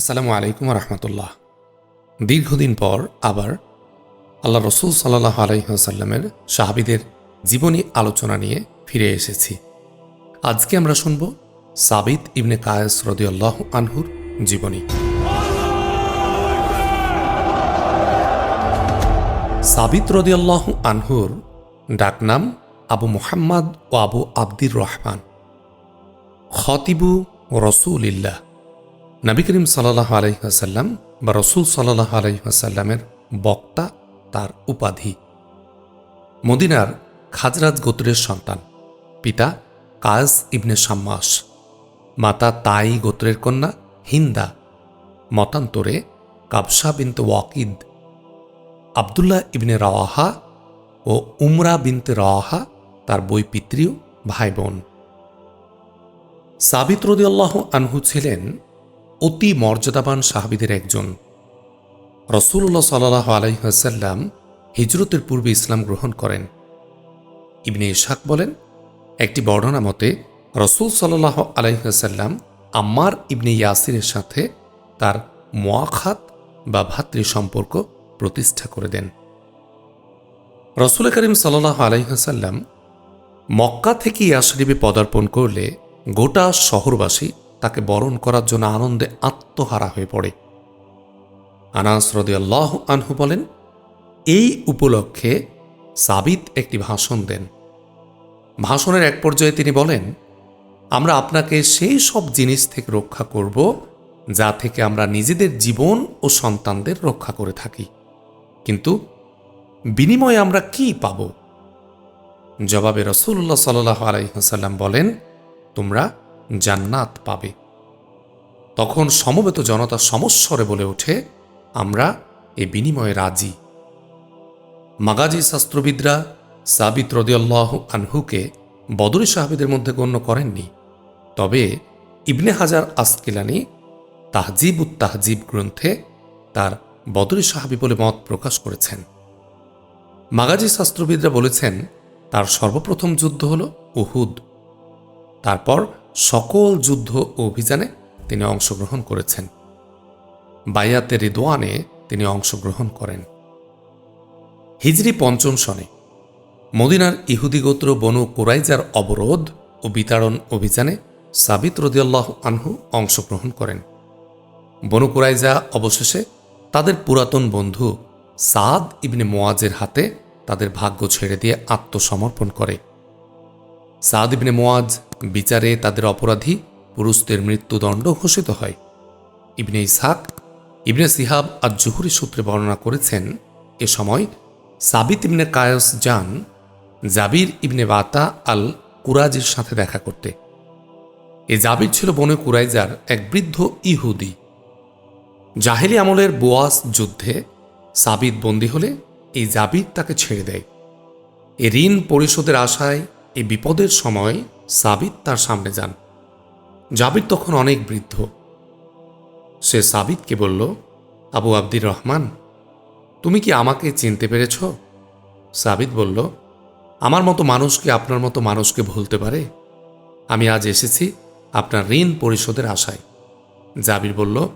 আসসালামু আলাইকুম রহমতুল্লাহ দীর্ঘদিন পর আবার আল্লাহ রসুল সাল্লাহ আলাইসাল্লামের সাহাবিদের জীবনী আলোচনা নিয়ে ফিরে এসেছি। আজকে আমরা শুনব সাবিত ইবনে কায়েস রদিয়াল্লাহ আনহুর জীবনী। সাবিত রদিয়াল্লাহ আনহুর ডাকনাম আবু মুহাম্মদ ও আবু আব্দির রহমান। খতিবু রসুলিল্লাহ। নবী করিম সাল্লাহ আলহিহাসাল্লাম বা রসুল সাল্লাহ আলহিহাসাল্লামের বক্তা, তার উপাধি। মদিনার খাজরাজ গোত্রের সন্তান, পিতা কাজ ইবনে সাম্মাস মাতা তাই গোত্রের কন্যা, হিন্দা। মতান্তরে কাবসা বিনতে ওয়াকিদ। আবদুল্লাহ ইবনে রাওয়াহা ও উমরা বিনতে রাওয়াহা, তার বই পিতৃও ভাই বোন সাবিত রদিয়াল্লাহ আনহু ছিলেন অতি মর্যাদাবান সাহাবিদের একজন। রসুল্লাহ সাল্লাহ আলাইসাল্লাম হিজরতের পূর্বে ইসলাম গ্রহণ করেন। ইবনে ইশাক বলেন, একটি বর্ণনা মতে রসুল সাল্লাহ আলাইসাল্লাম আম্মার ইবনে ইয়াসিরের সাথে তার মোয়াখাত বা ভাতৃ সম্পর্ক প্রতিষ্ঠা করে দেন। রসুল করিম সাল্লাহ আলাইসাল্লাম মক্কা থেকে ইয়াশরিবে পদার্পণ করলে গোটা শহরবাসী তাকে বরণ করার জন্য আনন্দে আত্মহারা হয়ে পড়ে। আনাস রদিয়াল্লাহ আনহু বলেন, এই উপলক্ষে সাবিত একটি ভাষণ দেন। ভাষণের এক পর্যায়ে তিনি বলেন, আমরা আপনাকে সেই সব জিনিস থেকে রক্ষা করব যা থেকে আমরা নিজেদের জীবন ও সন্তানদের রক্ষা করে থাকি। কিন্তু বিনিময়ে আমরা কি পাব? জবাবে রসুল্লাহ সাল্লাহ আলাইসাল্লাম বলেন, তোমরা জান্নাত পাবে। তখন সমবেত জনতা সমস্বরে বলে ওঠে, আমরা এ বিনিময়ে রাজি। মাগাজি শাস্ত্রবিদরা সাবিত রদিয়াল্লাহ আনহুকে বদরি সাহাবিদের মধ্যে গণ্য করেননি। তবে ইবনে হাজার আসকিলানি তাহজিব উত তাহজিব গ্রন্থে তার বদরি সাহাবি বলে মত প্রকাশ করেছেন। মাগাজি শাস্ত্রবিদরা বলেছেন, তার সর্বপ্রথম যুদ্ধ হল উহুদ। তারপর সকল যুদ্ধ অভিযানে তিনি অংশগ্রহণ করেছেন। বায়াতে রিদোয়ানে তিনি অংশগ্রহণ করেন। হিজরি পঞ্চম সনে মদিনার ইহুদি গোত্র বনু কোরাইজার অবরোধ ও বিতাড়ন অভিযানে সাবিত রদিয়াল্লাহ আনহু অংশগ্রহণ করেন। বনু কোরাইজা অবশেষে তাদের পুরাতন বন্ধু সাদ ইবনে মোয়াজের হাতে তাদের ভাগ্য ছেড়ে দিয়ে আত্মসমর্পণ করে। সাদ ইবনে মোয়াজ বিচারে তাদের অপরাধী পুরুষদের মৃত্যুদণ্ড ঘোষিত হয়। ইবনে ইসহাক, ইবনে সিহাব আর জুহুরি সূত্রে বর্ণনা করেছেন, এ সময় সাবিত ইবনে কায়স যান জাবির ইবনে বাতা আল কুরাজির সাথে দেখা করতে। এ জাবির ছিল বনে কুরাইজার এক বৃদ্ধ ইহুদি। জাহেলি আমলের বোয়াস যুদ্ধে সাবিত বন্দী হলে এই জাবির তাকে ছেড়ে দেয়। এ ঋণ পরিশোধের আশায় এই বিপদের সময় সাবিত তার সামনে যান। জাবির তখন অনেক বৃদ্ধ। সে সাবিতকে বলল, আবু আব্দির রহমান, তুমি কি আমাকে চিনতে পেরেছ? সাবিত বলল, আমার মতো মানুষ কি আপনার মতো মানুষকে ভুলতে পারে? আমি আজ এসেছি আপনার ঋণ পরিশোধের আশায়। জাবির বলল,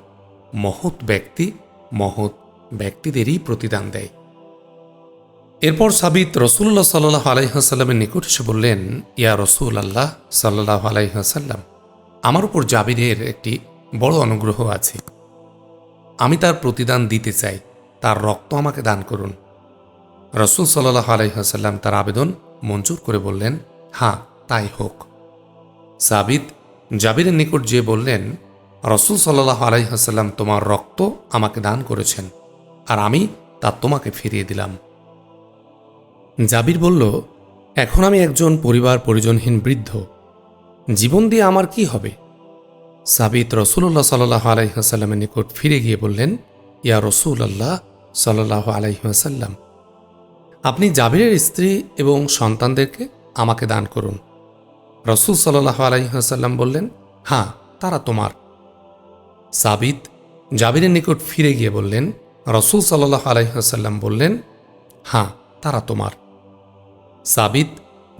মহৎ ব্যক্তি মহৎ ব্যক্তিদেরই প্রতিদান দেয়। এরপর সাবিত রসুল্লাহ সাল্লাহ আলাইহাসাল্লামের নিকট এসে বললেন, ইয়া রসুল আল্লাহ সাল্লাহ আলাইহাসাল্লাম আমার উপর জাবিরের একটি বড় অনুগ্রহ আছে। আমি তার প্রতিদান দিতে চাই। তার রক্ত আমাকে দান করুন। রসুল সাল্লাহ আলাইহাসাল্লাম তার আবেদন মঞ্জুর করে বললেন হ্যাঁ তাই হোক। সাবিত জাবিরের নিকট যে বললেন, রসুল সাল্লাহ আলাইহাসাল্লাম তোমার রক্ত আমাকে দান করেছেন, আর আমি তা তোমাকে ফিরিয়ে দিলাম। জাবির বলল, এখন আমি একজন পরিবার পরিজনহীন বৃদ্ধ। জীবন দিয়ে আমার কি হবে? সাবিত রসুল্লাহ সাল্লাহ আলাইহাসাল্লামের নিকট ফিরে গিয়ে বললেন, ইয়া রসুল আল্লাহ সাল্লাহ আলাইহাসাল্লাম আপনি জাবিরের স্ত্রী এবং সন্তানদেরকে আমাকে দান করুন। রসুল সাল্লাহ আলাইহাসাল্লাম বললেন হ্যাঁ তারা তোমার। সাবিত জাবিরের নিকট ফিরে গিয়ে বললেন, রসুল সাল্লাহ আলাইহাসাল্লাম বললেন হ্যাঁ তারা তোমার। সাবিত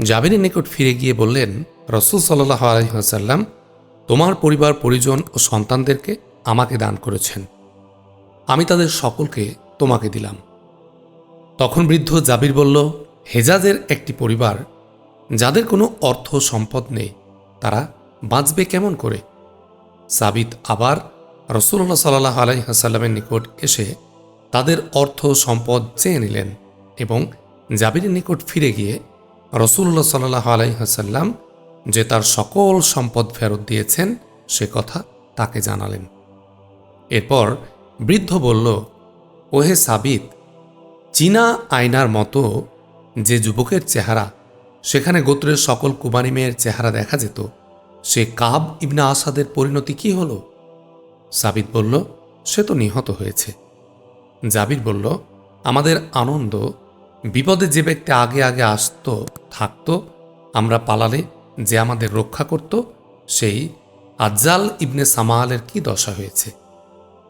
জাবিরের নিকট ফিরে গিয়ে বললেন, রসুল সাল্লাহ আলহিহাসাল্লাম তোমার পরিবার, পরিজন ও সন্তানদেরকে আমাকে দান করেছেন। আমি তাদের সকলকে তোমাকে দিলাম। তখন বৃদ্ধ জাবির বলল, হেজাজের একটি পরিবার, যাদের কোনো অর্থ সম্পদ নেই, তারা বাঁচবে কেমন করে? সাবিত আবার রসুল্লাহ সাল্লাহ আলাইহাসাল্লামের নিকট এসে তাদের অর্থ সম্পদ চেয়ে নিলেন এবং জাবিরের নিকট ফিরে গিয়ে রসুল্লাহ সাল্লাহ আলাইহাসাল্লাম যে তার সকল সম্পদ ফেরত দিয়েছেন, সে কথা তাকে জানালেন। এরপর বৃদ্ধ বলল, ওহে সাবিত, চীনা আয়নার মতো যে যুবকের চেহারা, সেখানে গোত্রের সকল কুমারী মেয়ের চেহারা দেখা যেত, সে কাব ইবনা আসাদের পরিণতি কি হল? সাবিত বলল, সে তো নিহত হয়েছে। জাবির বলল, আমাদের আনন্দ বিপদে যে ব্যক্তি আগে আগে আসতো, থাকতো, আমরা পালালে যে আমাদের রক্ষা করত, সেই আজ্জাল ইবনে সামালের কি দশা হয়েছে?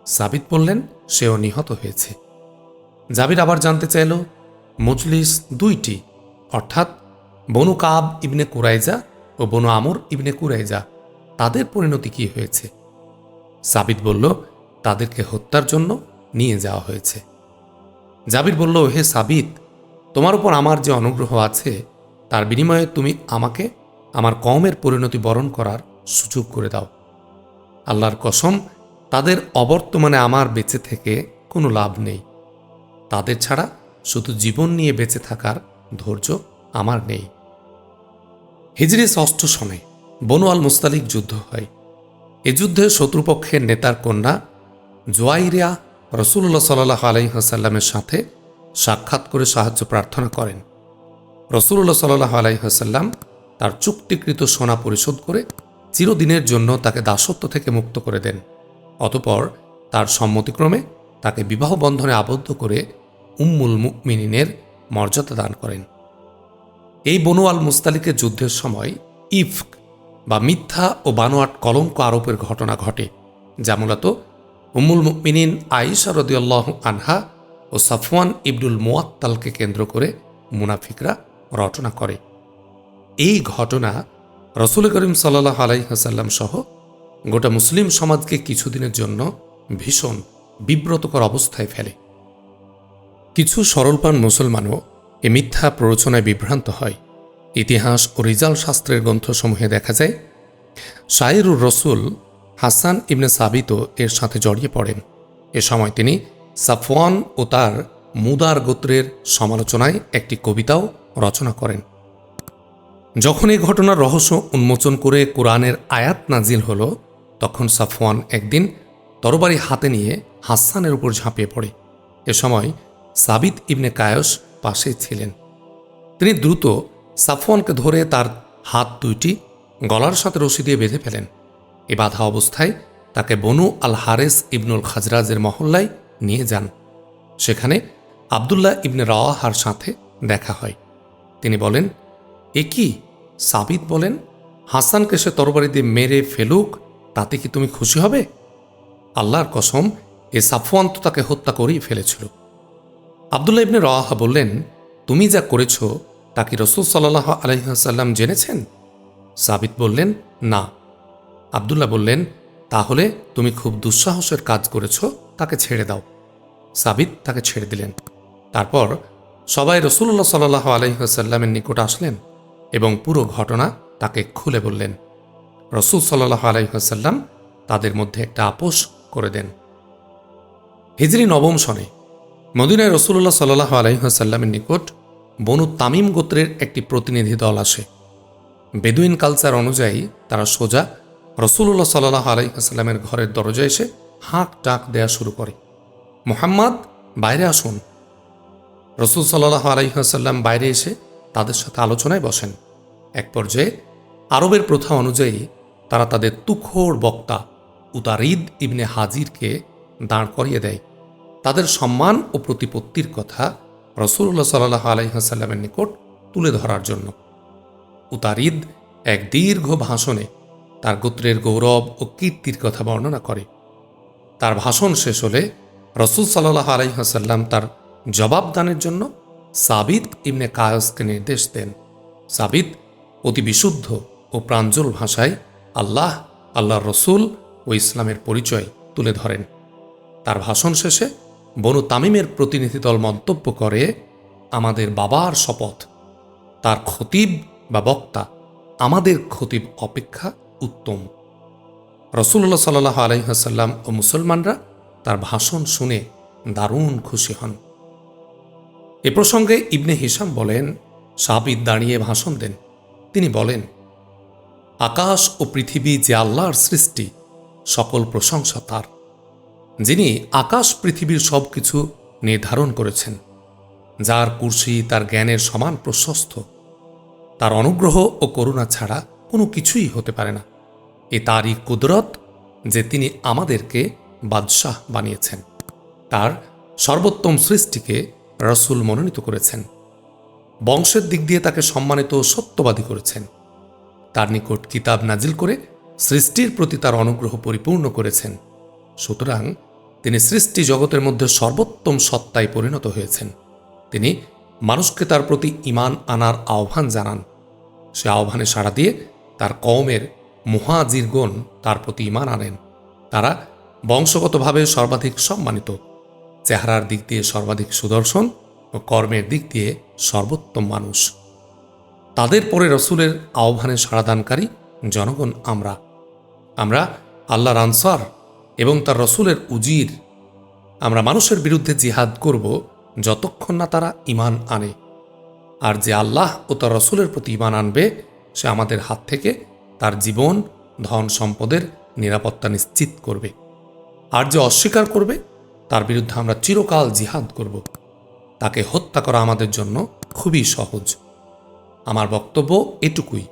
সাবিত বললেন, সেও নিহত হয়েছে। জাবির আবার জানতে চাইল, মজলিস দুইটি, অর্থাৎ বনু কাব ইবনে কুরাইজা ও বনু আমর ইবনে কুরাইজা, তাদের পরিণতি কি হয়েছে? সাবিত বলল, তাদেরকে হত্যার জন্য নিয়ে যাওয়া হয়েছে। জাবির বলল, হে সাবিত তোমার উপর আমার যে অনুগ্রহ আছে, তার বিনিময়ে তুমি আমাকে আমার কমের পরিণতি বরণ করার সুযোগ করে দাও। আল্লাহর কসম, তাদের অবর্তমানে আমার বেঁচে থেকে কোনো লাভ নেই। তাদের ছাড়া শুধু জীবন নিয়ে বেঁচে থাকার ধৈর্য আমার নেই। হিজরি ষষ্ঠ সনে বনু মুস্তালিক যুদ্ধ হয়। এ যুদ্ধে শত্রুপক্ষের নেতার কন্যা জোয়াইরিয়া রসুল্লাহ সাল্লাহ আলাইহাসাল্লামের সাথে সাক্ষাৎ করে সাহায্য প্রার্থনা করেন। রসুল্লাহ সাল্লাহ আলাইহাসাল্লাম তার চুক্তিকৃত সোনা পরিশোধ করে চিরদিনের জন্য তাকে দাসত্ব থেকে মুক্ত করে দেন। অতপর তার সম্মতিক্রমে তাকে বিবাহ বন্ধনে আবদ্ধ করে উম্মুল মুকমিনিনের মর্যাদা দান করেন। এই বনু আল মুস্তালিকের যুদ্ধের সময় ইফক বা মিথ্যা ও বানোয়াট কলঙ্ক আরোপের ঘটনা ঘটে, যা মূলত উম্মুল মুকমিনিন আইসা আনহা ও সাফওয়ান ইবনুল মোয়াত্তালকে কেন্দ্র করে মুনাফিকরা রটনা করে। এই ঘটনা রসুল করিম সাল্লাহ আলাইহাসাল্লাম সহ গোটা মুসলিম সমাজকে কিছুদিনের জন্য ভীষণ বিব্রতকর অবস্থায় ফেলে। কিছু সরলপান মুসলমানও এ মিথ্যা প্ররোচনায় বিভ্রান্ত হয়। ইতিহাস ও রিজাল শাস্ত্রের গ্রন্থসমূহে দেখা যায়, শায়েরুর রসুল হাসান ইবনে সাবিতও এর সাথে জড়িয়ে পড়েন। এ সময় তিনি সাফওয়ান ও তার মুদার গোত্রের সমালোচনায় একটি কবিতাও রচনা করেন। যখন এই ঘটনার রহস্য উন্মোচন করে কোরআনের আয়াত নাজিল হল, তখন সাফওয়ান একদিন তরবারি হাতে নিয়ে হাসানের উপর ঝাঁপিয়ে পড়ে। এ সময় সাবিত ইবনে কায়স পাশে ছিলেন। তিনি দ্রুত সাফওয়ানকে ধরে তার হাত দুইটি গলার সাথে রশি দিয়ে বেঁধে ফেলেন। এ বাধা অবস্থায় তাকে বনু আল হারেস ইবনুল খাজরাজের মহল্লায় নিয়ে যান। সেখানে আবদুল্লাহ ইবনে রাওয়াহার সাথে দেখা হয়। তিনি বলেন, এ কি? সাবিত বলেন, হাসানকে সে তরবারি দিয়ে মেরে ফেলুক, তাতে কি তুমি খুশি হবে? আল্লাহর কসম, এ সাফওয়ান তো তাকে হত্যা করেই ফেলেছিল। আবদুল্লাহ ইবনে রাহা বললেন, তুমি যা করেছ, তা কি রসুল সাল্লাহ আলহিহাসাল্লাম জেনেছেন? সাবিত বললেন, না। আবদুল্লাহ বললেন, তাহলে তুমি খুব দুঃসাহসের কাজ করেছ তাকে ছেড়ে দাও। সাবিত তাকে ছেড়ে দিলেন। তারপর সবাই রসুল্লাহ সাল্লাহ আলহিহাসাল্লামের নিকট আসলেন এবং পুরো ঘটনা তাকে খুলে বললেন। রসুল সাল্লাহ আলহিহাসাল্লাম তাদের মধ্যে একটা আপোষ করে দেন। হিজরি নবম সনে মদিনায় রসুল্লাহ সাল্লাহ আলহিহাসাল্লামের নিকট বনু তামিম গোত্রের একটি প্রতিনিধি দল আসে। বেদুইন কালচার অনুযায়ী তারা সোজা রসুল্লাহ সাল্লাহ আলাইসাল্লামের ঘরের দরজা এসে হাঁক ডাক দেয়া শুরু করে। মোহাম্মদ, বাইরে আসুন। রসুল সাল্লাহ আলাইসাল্লাম বাইরে এসে তাদের সাথে আলোচনায় বসেন। এক পর্যায়ে আরবের প্রথা অনুযায়ী তারা তাদের তুখোর বক্তা উতারিদ ইবনে হাজিরকে দাঁড় করিয়ে দেয়। তাদের সম্মান ও প্রতিপত্তির কথা রসুল্লাহ সাল্লাহ আলাইসাল্লামের নিকট তুলে ধরার জন্য। উতারিদ এক দীর্ঘ ভাষণে তার গোত্রের গৌরব ও কীর্তির কথা বর্ণনা করে। তার ভাষণ শেষ হলে রসুল সাল্লাহ আলাইহাসাল্লাম তার জবাবদানের জন্য সাবিদ ইবনে কায়সকে নির্দেশ দেন। সাবিদ অতি বিশুদ্ধ ও প্রাঞ্জল ভাষায় আল্লাহ, আল্লাহর রসুল ও ইসলামের পরিচয় তুলে ধরেন। তার ভাষণ শেষে বনু তামিমের প্রতিনিধি দল মন্তব্য করে, আমাদের বাবার শপথ, তার খতিব বা বক্তা, আমাদের খতিব অপেক্ষা উত্তম। রসুল্লাহ সাল্লাহ আলহিহাসাল্লাম ও মুসলমানরা তার ভাষণ শুনে দারুণ খুশি হন। এ প্রসঙ্গে ইবনে হিসাম বলেন সাবিদ দাঁড়িয়ে ভাষণ দেন। তিনি বলেন, আকাশ ও পৃথিবী যে আল্লাহর সৃষ্টি, সকল প্রশংসা তার, যিনি আকাশ, পৃথিবীর সব কিছু নির্ধারণ করেছেন, যার কুর্সি তার জ্ঞানের সমান প্রশস্ত। তার অনুগ্রহ ও করুণা ছাড়া কোনো কিছুই হতে পারে না। এ তারই কুদরত যে তিনি আমাদেরকে বাদশাহ বানিয়েছেন। তার সর্বোত্তম সৃষ্টিকে রসুল মনোনীত করেছেন। বংশের দিক দিয়ে তাকে সম্মানিত সত্যবাদী করেছেন। তার নিকট কিতাব নাজিল করে সৃষ্টির প্রতি তার অনুগ্রহ পরিপূর্ণ করেছেন। সুতরাং তিনি সৃষ্টি জগতের মধ্যে সর্বোত্তম সত্তায় পরিণত হয়েছেন। তিনি মানুষকে তার প্রতি ইমান আনার আহ্বান জানান। সে আহ্বানে সাড়া দিয়ে তার কওমের মুহাজিরগণ তার প্রতি ইমান আনেন। তারা বংশগতভাবে সর্বাধিক সম্মানিত। চেহারার দিক দিয়ে সর্বাধিক সুদর্শন ও কর্মের দিক দিয়ে সর্বোত্তম মানুষ। তাদের পরে রসুলের আহ্বানে সাড়াদানকারী জনগণ আমরা। আমরা আল্লাহর আনসার এবং তার রসুলের উজির। আমরা মানুষের বিরুদ্ধে জিহাদ করব যতক্ষণ না তারা ইমান আনে। আর যে আল্লাহ ও তার রসুলের প্রতি ইমান আনবে, সে আমাদের হাত থেকে তার জীবন, ধন সম্পদের নিরাপত্তা নিশ্চিত করবে। আর যে অস্বীকার করবে, তার বিরুদ্ধে আমরা চিরকাল জিহাদ করব। তাকে হত্যা করা আমাদের জন্য খুবই সহজ। আমার বক্তব্য এটুকুই।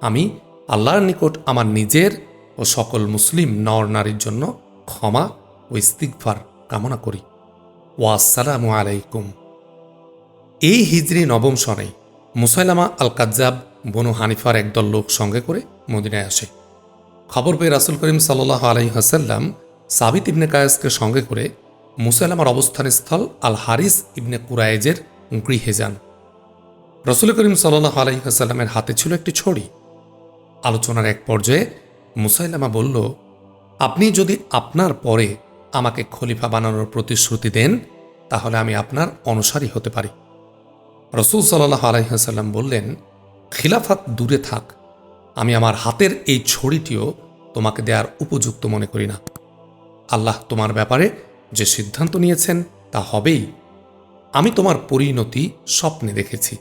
আমি আল্লাহর নিকট আমার নিজের ও সকল মুসলিম নর নারীর জন্য ক্ষমা ও ইস্তিকফার কামনা করি। ওয়াসালামু আলাইকুম। এই হিজরি নবম সনে মুসাইলামা আল কাজ্জাব বনু হানিফার একদল লোক সঙ্গে করে মদিনায় আসে। খবর পেয়ে রাসুল করিম সাল্লাহ আলাই হাসাল্লাম সাবিত ইবনে কায়েসকে সঙ্গে করে মুসাইলামার অবস্থানস্থল আল হারিস ইবনে কুরায়েজের গৃহে যান। রসুল করিম সাল্লাহ আলাই হাসাল্লামের হাতে ছিল একটি ছড়ি। আলোচনার এক পর্যায়ে মুসাইলামা বলল, আপনি যদি আপনার পরে আমাকে খলিফা বানানোর প্রতিশ্রুতি দেন, তাহলে আমি আপনার অনুসারী হতে পারি। রসুল সাল্লাহ আলাইসাল্লাম বললেন খিলাফাত দূরে থাক। আমি আমার হাতের এই ছড়িটিও তোমাকে দেওয়ার উপযুক্ত মনে করি না। আল্লাহ তোমার ব্যাপারে যে সিদ্ধান্ত নিয়েছেন তা হবেই। আমি তোমার পরিণতি স্বপ্নে দেখেছি।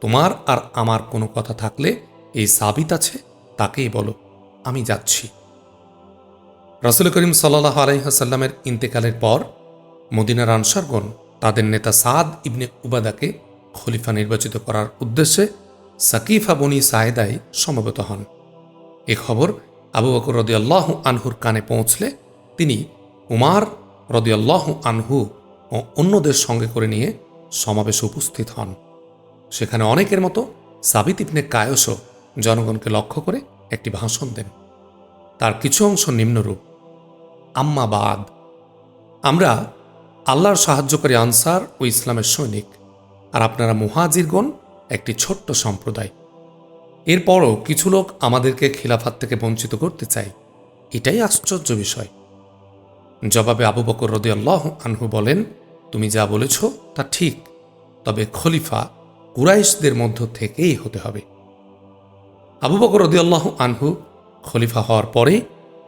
তোমার আর আমার কোনো কথা থাকলে এই সাবিত আছে, তাকেই বলো, আমি যাচ্ছি। রাসুল করিম সাল্লাহ আলাইহাসাল্লামের ইন্তেকালের পর মদিনার আনসারগণ তাদের নেতা সাদ ইবনে উবাদাকে খলিফা নির্বাচিত করার উদ্দেশ্যে সাকিফা বনি সায়েদায় সমবেত হন। এ খবর আবু বকর রদিয়াল্লাহ আনহুর কানে পৌঁছলে তিনি উমার রদিয়াল্লাহ আনহু ও অন্যদের সঙ্গে করে নিয়ে সমাবেশে উপস্থিত হন। সেখানে অনেকের মতো সাবিত ইবনে কায়সও জনগণকে লক্ষ্য করে একটি ভাষণ দেন। তার কিছু অংশ নিম্নরূপ, আম্মা বাদ, আমরা আল্লাহর সাহায্যকারী আনসার ও ইসলামের সৈনিক, আর আপনারা মুহাজিরগণ একটি ছোট্ট সম্প্রদায়। এরপরও কিছু লোক আমাদেরকে খিলাফাত থেকে বঞ্চিত করতে চায়। এটাই আশ্চর্য বিষয়। জবাবে আবু বকর রদি আল্লাহ আনহু বলেন, তুমি যা বলেছ তা ঠিক, তবে খলিফা কুরাইশদের মধ্য থেকেই হতে হবে। আবু বকর রদি আল্লাহ আনহু খলিফা হওয়ার পরে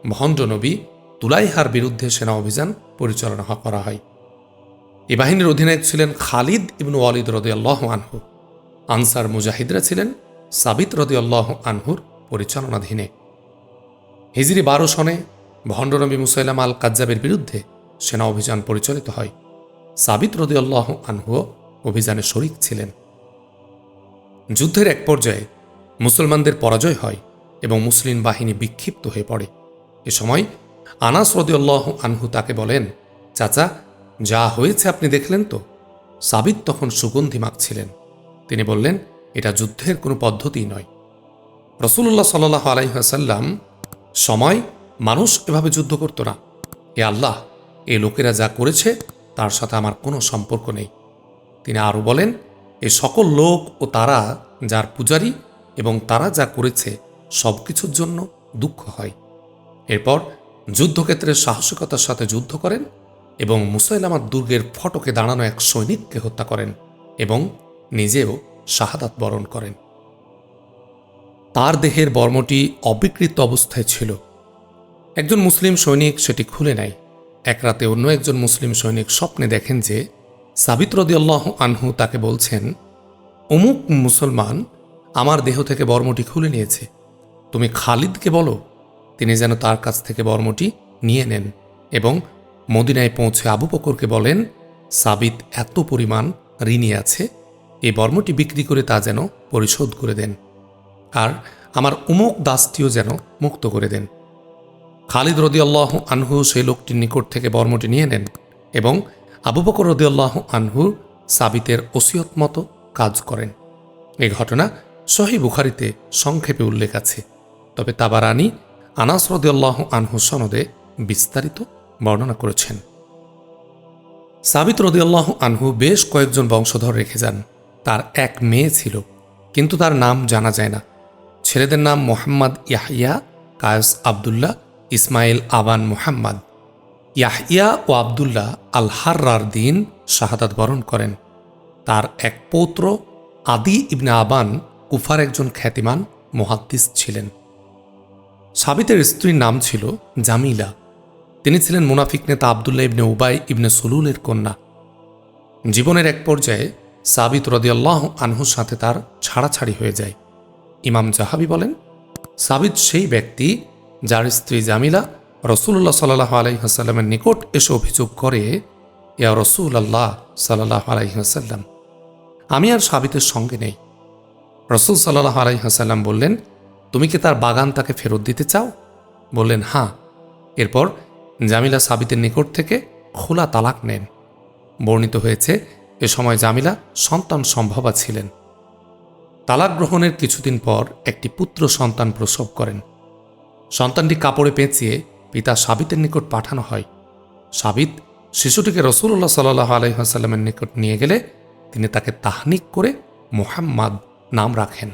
ভণ্ড নবী তুলাইহার বিরুদ্ধে সেনা অভিযান পরিচালনা করা হয়। এ বাহিনীর অধিনায়ক ছিলেন খালিদ ইবনু ওয়ালিদ রদি আল্লাহ আনহু। আনসার মুজাহিদরা ছিলেন সাবিত রদি আল্লাহ আনহুর পরিচালনাধীনে। হিজরি বারো সনে ভণ্ডনবী মুসাইলাম আল কাজ্জাবের বিরুদ্ধে সেনা অভিযান পরিচালিত হয়। সাবিত রদি আল্লাহ আনহুও অভিযানে শরিক ছিলেন। যুদ্ধের এক পর্যায়ে মুসলমানদের পরাজয় হয় এবং মুসলিম বাহিনী বিক্ষিপ্ত হয়ে পড়ে। এ সময় আনাস রদিউল্লাহ আনহু তাকে বলেন, চাচা, যা হয়েছে আপনি দেখলেন তো? সাবিত তখন সুগন্ধি মাখছিলেন। তিনি বললেন, এটা যুদ্ধের কোনো পদ্ধতি নয়। রসুল্লাহ সাল্লাহ আলাইসাল্লাম সময় মানুষ এভাবে যুদ্ধ করত না। এ আল্লাহ, এ লোকেরা যা করেছে, তার সাথে আমার কোনো সম্পর্ক নেই। তিনি আরও বলেন, এ সকল লোক ও তারা যার পূজারী এবং তারা যা করেছে সব কিছুর জন্য দুঃখ হয়। এরপর যুদ্ধক্ষেত্রে সাহসিকতার সাথে যুদ্ধ করেন এবং মুসাইলামার দুর্গের ফটকে দাঁড়ানো এক সৈনিককে হত্যা করেন এবং নিজেও শাহাদাত বরণ করেন। তার দেহের বর্মটি অবিকৃত অবস্থায় ছিল। একজন মুসলিম সৈনিক সেটি খুলে নেয়। এক রাতে অন্য একজন মুসলিম সৈনিক স্বপ্নে দেখেন যে সাবিত রদিয়াল্লাহ আনহু তাকে বলছেন, অমুক মুসলমান আমার দেহ থেকে বর্মটি খুলে নিয়েছে। তুমি খালিদকে বলো, তিনি যেন তার কাছ থেকে বর্মটি নিয়ে নেন এবং মদিনায় পৌঁছে আবু বকরকে বলেন, সাবিত এত পরিমাণ ঋণী আছে এই বর্মটি বিক্রি করে তা যেন পরিশোধ করে দেন, আর আমার উমুক দাসটিও যেন মুক্ত করে দেন। খালিদ রদিয়াল্লাহ আনহু সেই লোকটির নিকট থেকে বর্মটি নিয়ে নেন এবং আবু বকর রদিয়াল্লাহ আনহু সাবিতের ওসিয়ত মতো কাজ করেন। এই ঘটনা সহি বুখারিতে সংক্ষেপে উল্লেখ আছে। তবে তাবারানি আনাস রদিয়াল্লাহ আনহু সনদে বিস্তারিত বর্ণনা করেছেন। সাবিত রদিয়াল্লাহ আনহু বেশ কয়েকজন বংশধর রেখে যান। তার এক মেয়ে ছিল, কিন্তু তার নাম জানা যায় না। ছেলেদের নাম মোহাম্মদ ইয়াহিয়া কায়স আবদুল্লাহ, ইসমাইল আবান মোহাম্মদ। ইয়াহিয়া ও আবদুল্লাহ আল দিন শাহাদাত বরণ করেন। তার এক পৌত্র আদি ইবনে আবান কুফার একজন খ্যাতিমান মহাদ্দিস ছিলেন। সাবিতের স্ত্রীর নাম ছিল জামিলা। তিনি ছিলেন মুনাফিক নেতা আবদুল্লাহ ইবনে উবাই ইবনে সুলুলের কন্যা। জীবনের এক পর্যায়ে সাবিত রদিয়াল্লাহ আনহুর সাথে তার ছাড়াছাড়ি হয়ে যায়। ইমাম জাহাবি বলেন, সাবিত সেই ব্যক্তি যার স্ত্রী জামিলা রসুল্লাহ সাল্লাহ আলাইহাসাল্লামের নিকট এসে অভিযোগ করে, ইয়া রসুল আল্লাহ সাল্লাহ আলাইহাসাল্লাম আমি আর সাবিতের সঙ্গে নেই। রসুল সাল্লাহ আলাইহাসাল্লাম বললেন, তুমি কি তার বাগান তাকে ফেরত দিতে চাও? বললেন হ্যাঁ। এরপর জামিলা সাবিতের নিকট থেকে খোলা তালাক নেন। বর্ণিত হয়েছে এ সময় জামিলা সন্তান সম্ভবা ছিলেন। তালাক গ্রহণের কিছুদিন পর একটি পুত্র সন্তান প্রসব করেন। সন্তানটি কাপড়ে পেঁচিয়ে পিতা সাবিতের নিকট পাঠানো হয়। সাবিত শিশুটিকে রসুল্লাহ সাল্লাহ আলহিহাসাল্লামের নিকট নিয়ে গেলে তিনি তাকে তাহনিক করে মোহাম্মদ নাম রাখেন।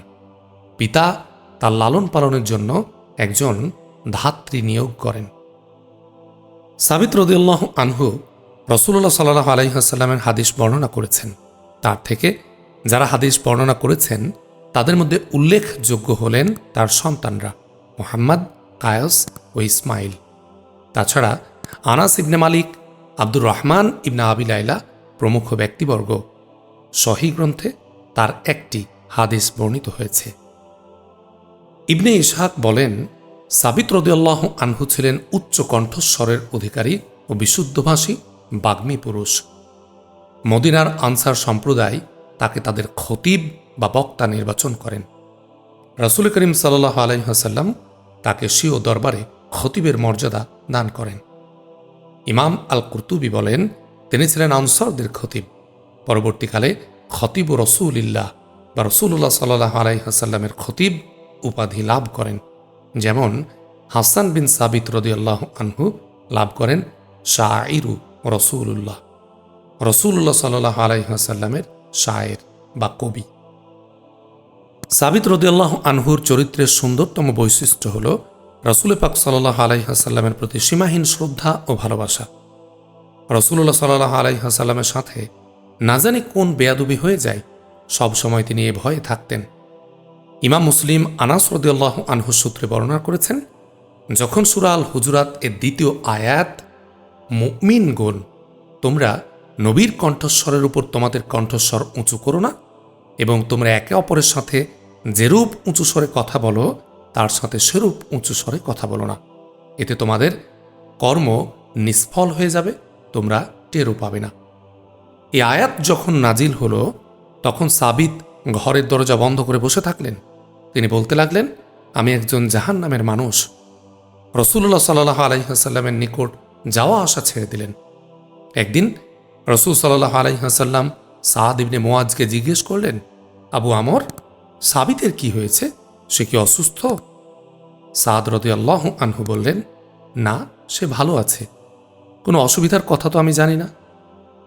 পিতা তার লালন পালনের জন্য একজন ধাত্রী নিয়োগ করেন। সাবিত রদিউল্লাহ আনহু রসুল্লাহ সাল্লাহ আলহিহাসাল্লামের হাদিস বর্ণনা করেছেন। তার থেকে যারা হাদিস বর্ণনা করেছেন, তাদের মধ্যে উল্লেখযোগ্য হলেন তার সন্তানরা মোহাম্মদ, কায়স ও ইসমাইল। তাছাড়া আনাস ইবনে মালিক, আব্দুর রহমান ইবনে আবিলাইলা প্রমুখ ব্যক্তিবর্গ। সহি গ্রন্থে তার একটি হাদিস বর্ণিত হয়েছে। ইবনে ইসহাক বলেন, সাবিত রদিয়াল্লাহ আনহু ছিলেন উচ্চ কণ্ঠস্বরের অধিকারী ও বিশুদ্ধভাষী। বাগ্মী পুরুষ। মদিনার আনসার সম্প্রদায় তাকে তাদের খতিব বা বক্তা নির্বাচন করেন। রাসুল করিম সাল্লাহ আলহাসাল্লাম তাকে স্বীয় দরবারে খতিবের মর্যাদা দান করেন। ইমাম আল কুর্তুবি বলেন, তিনি ছিলেন আনসারদের খতিব। পরবর্তীকালে খতিব রসুলিল্লাহ বা রসুল্লাহ সাল্লাহ আলাইহাসাল্লামের খতিব উপাধি লাভ করেন। যেমন হাসান বিন সাবিত রদিয়াল্লাহ আনহু লাভ করেন শাহরু রসুল্লাহ রসুল্লাহ সাল্লাহ আলাইহাসাল্লামের শায়ের বা কবি। সাবিত রদিয়াল্লাহ আনহুর চরিত্রের সুন্দরতম বৈশিষ্ট্য হল, রসুল পাক সাল্লাহ আলাইহাসাল্লামের প্রতি সীমাহীন শ্রদ্ধা ও ভালোবাসা। রসুল্লাহ সাল্লাহ আলাইহাসাল্লামের সাথে না জানি কোন বেয়াদুবি হয়ে যায়, সব সময় তিনি এ ভয়ে থাকতেন। ইমাম মুসলিম আনাস রদিয়াল্লাহ আনহু সূত্রে বর্ণনা করেছেন, যখন সুরাল হুজুরাত এর দ্বিতীয় আয়াত মুমিন গোন তোমরা নবীর কণ্ঠস্বরের উপর তোমাদের কণ্ঠস্বর উঁচু করো না এবং তোমরা একে অপরের সাথে যেরূপ উঁচু স্বরে কথা বলো, তার সাথে সেরূপ উঁচু স্বরে কথা বলো না। এতে তোমাদের কর্ম নিষ্ফল হয়ে যাবে, তোমরা টেরও পাবে না। এই আয়াত যখন নাজিল হলো, তখন সাবিত ঘরের দরজা বন্ধ করে বসে থাকলেন। তিনি বলতে লাগলেন, আমি একজন জাহান নামের মানুষ রসুল্লাহ সাল্লাহ আলহিহাসাল্লামের নিকট যাওয়া আসা ছেড়ে দিলেন। একদিন রসুল সাল্লাহ আলহিহাসাল্লাম সাদ ইবনে মোয়াজকে জিজ্ঞেস করলেন, আবু আমর, সাবিতের কি হয়েছে? সে কি অসুস্থ? সাদ রদি আল্লাহ আনহু বললেন, না, সে ভালো আছে। কোনো অসুবিধার কথা তো আমি জানি না।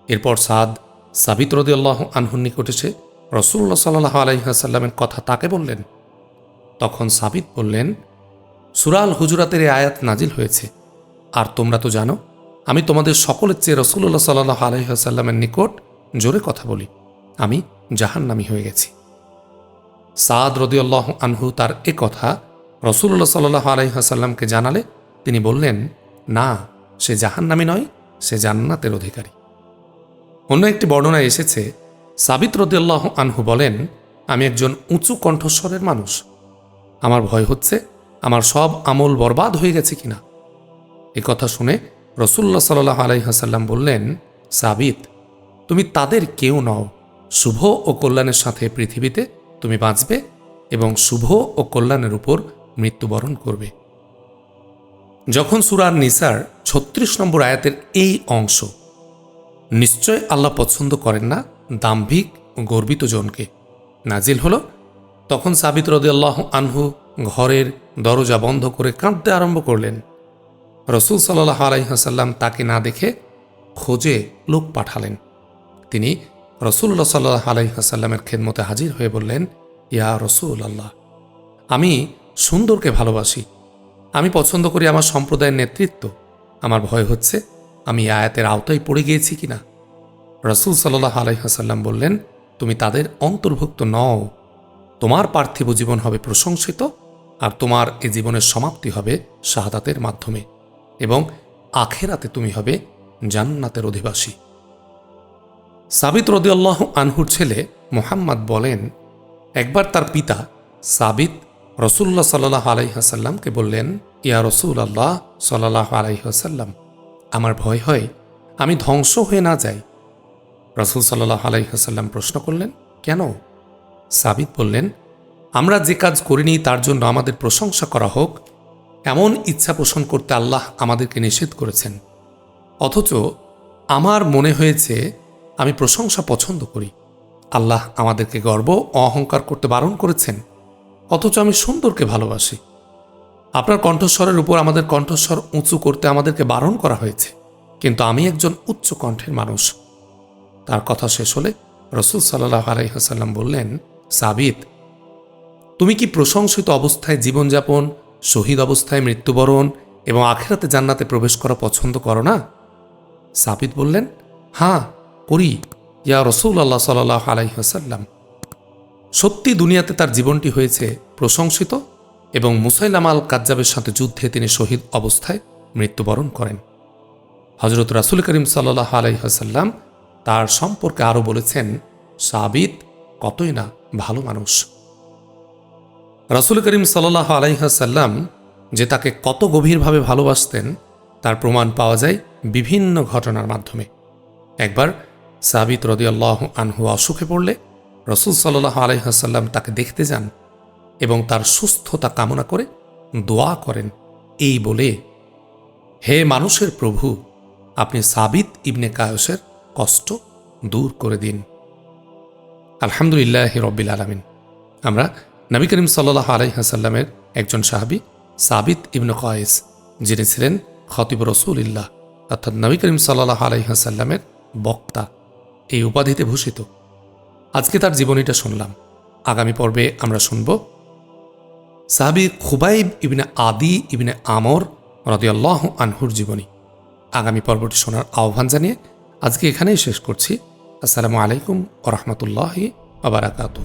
এরপর সাদ সাবিত রদি আল্লাহ আনহুর নিকট এসে রসুল্লাহ সাল্লাহ আলহিহাসাল্লামের কথা তাকে বললেন। তখন সাবিত বললেন সুরাল হুজুরাতের এই আয়াত নাজিল হয়েছে। আর তোমরা তো জানো, আমি তোমাদের সকলের চেয়ে রসুল্লাহ সাল্লাহ আলহিহাসাল্লামের নিকট জোরে কথা বলি। আমি জাহান্নামি হয়ে গেছি। সাদ রদিউল্লাহ আনহু তার এ কথা রসুল্লাহ সাল্লাহ আলহিহাসাল্লামকে জানালে তিনি বললেন, না, সে জাহান্নামি নয়, সে জান্নাতের অধিকারী। অন্য একটি বর্ণনায় এসেছে, সাবিত রদিয়াল্লাহ আনহু বলেন, আমি একজন উঁচু কণ্ঠস্বরের মানুষ। আমার ভয় হচ্ছে, আমার সব আমল বরবাদ হয়ে গেছে কিনা? এ কথা শুনে রসুল্লাহ সাল্লাহ আলাইহাসাল্লাম বললেন, সাবিত, তুমি তাদের কেউ নও। শুভ ও কল্যাণের সাথে পৃথিবীতে তুমি বাঁচবে এবং শুভ ও কল্যাণের উপর মৃত্যুবরণ করবে। যখন সুরার নিসার ছত্রিশ নম্বর আয়াতের এই অংশ, নিশ্চয় আল্লাহ পছন্দ করেন না দাম্ভিক ও গর্বিত জনকে। নাজিল হল, তখন সাবিত রদিয়াল্লাহ আনহু ঘরের দরজা বন্ধ করে কাঁদতে আরম্ভ করলেন। রসুল সাল্লাহ আলাইহাসাল্লাম তাকে না দেখে খোঁজে লোক পাঠালেন। তিনি রসুল্লাহ সাল্লাহ আলাইহাসাল্লামের খেদমতে হাজির হয়ে বললেন, ইয়া রসুল আল্লাহ আমি সুন্দরকে ভালোবাসি। আমি পছন্দ করি আমার সম্প্রদায়ের নেতৃত্ব। আমার ভয় হচ্ছে আমি আয়াতের আওতায় পড়ে গিয়েছি কিনা? রসুল সাল্লাহ আলাইহাসাল্লাম বললেন, তুমি তাদের অন্তর্ভুক্ত নও। তোমার পার্থিব জীবন হবে প্রশংসিত আর তোমার এ জীবনের সমাপ্তি হবে শাহাদাতের মাধ্যমে। এবং আখেরাতে তুমি হবে জান্নাতের অধিবাসী। সাবিত রদিয়াল্লাহ আনহুর ছেলে মোহাম্মদ বলেন, একবার তার পিতা সাবিত রসুল্লাহ সাল্লাহ আলাইহাসাল্লামকে বললেন, ইয়া রসুল আল্লাহ সাল্লাহ আলাইহাসাল্লাম আমার ভয় হয়, আমি ধ্বংস হয়ে না যাই। রসুল সাল্লাহ আলাইহাসাল্লাম প্রশ্ন করলেন, কেন? সাবিত বললেন, আমরা যে কাজ করিনি তার জন্য আমাদের প্রশংসা করা হোক এমন ইচ্ছা পোষণ করতে আল্লাহ আমাদেরকে নিষেধ করেছেন। অথচ আমার মনে হয়েছে আমি প্রশংসা পছন্দ করি। আল্লাহ আমাদেরকে গর্ব অহংকার করতে বারণ করেছেন, অথচ আমি সুন্দরকে ভালোবাসি। আপনার কণ্ঠস্বরের উপর আমাদের কণ্ঠস্বর উঁচু করতে আমাদেরকে বারণ করা হয়েছে, কিন্তু আমি একজন উচ্চ কণ্ঠের মানুষ। তার কথা শেষ হলে রসুল সাল্লাহ আলাইহাসাল্লাম বললেন, সাবিত, তুমি কি প্রশংসিত অবস্থায় জীবনযাপন শহীদ অবস্থায় মৃত্যুবরণ এবং আখেরাতে জান্নাতে প্রবেশ করা পছন্দ করো না? সাবিত বললেন হ্যাঁ করি। ইয়া রসুল আল্লাহ সাল্লাহ আলাইহাসাল্লাম সত্যি দুনিয়াতে তার জীবনটি হয়েছে প্রশংসিত এবং মুসাইলাম আল কাজ্জাবের সাথে যুদ্ধে তিনি শহীদ অবস্থায় মৃত্যুবরণ করেন। হজরত রাসুল করিম সাল্লাহ আলাইহাসাল্লাম তার সম্পর্কে আরও বলেছেন, সাবিত কতই না ভালো মানুষ। রাসুল করিম সাল্লাহ আলাইহাসাল্লাম যে তাকে কত গভীরভাবে ভালোবাসতেন, তার প্রমাণ পাওয়া যায় বিভিন্ন ঘটনার মাধ্যমে। একবার সাবিত রদিয়াল্লাহ আনহু অসুখে পড়লে রসুল সাল্লাহ আলাইহাসাল্লাম তাকে দেখতে যান এবং তার সুস্থতা কামনা করে দোয়া করেন, এই বলে, হে মানুষের প্রভু, আপনি সাবিত ইবনে কায়সের কষ্ট দূর করে দিন। আলহামদুলিল্লাহ রব্বিল আলমিন। আমরা নবী করিম সাল্লাহ আলাইহাসাল্লামের একজন সাহাবি সাবিত ইবনে কয়েস, যিনি ছিলেন খতিব রসুলিল্লাহ, অর্থাৎ নবী করিম সাল্লাহ আলাইহাসাল্লামের বক্তা। এই উপাধিতে ভূষিত। আজকে তার জীবনীটা শুনলাম। আগামী পর্বে আমরা শুনব সাহাবি খুবাইব ইবনে আদি ইবনে আমর রদিয়াল্লাহ আনহুর জীবনী। আগামী পর্বটি শোনার আহ্বান জানিয়ে আজকে এখানেই শেষ করছি। আসসালামু আলাইকুম ওরহমতুল্লাহি আবরাকাতু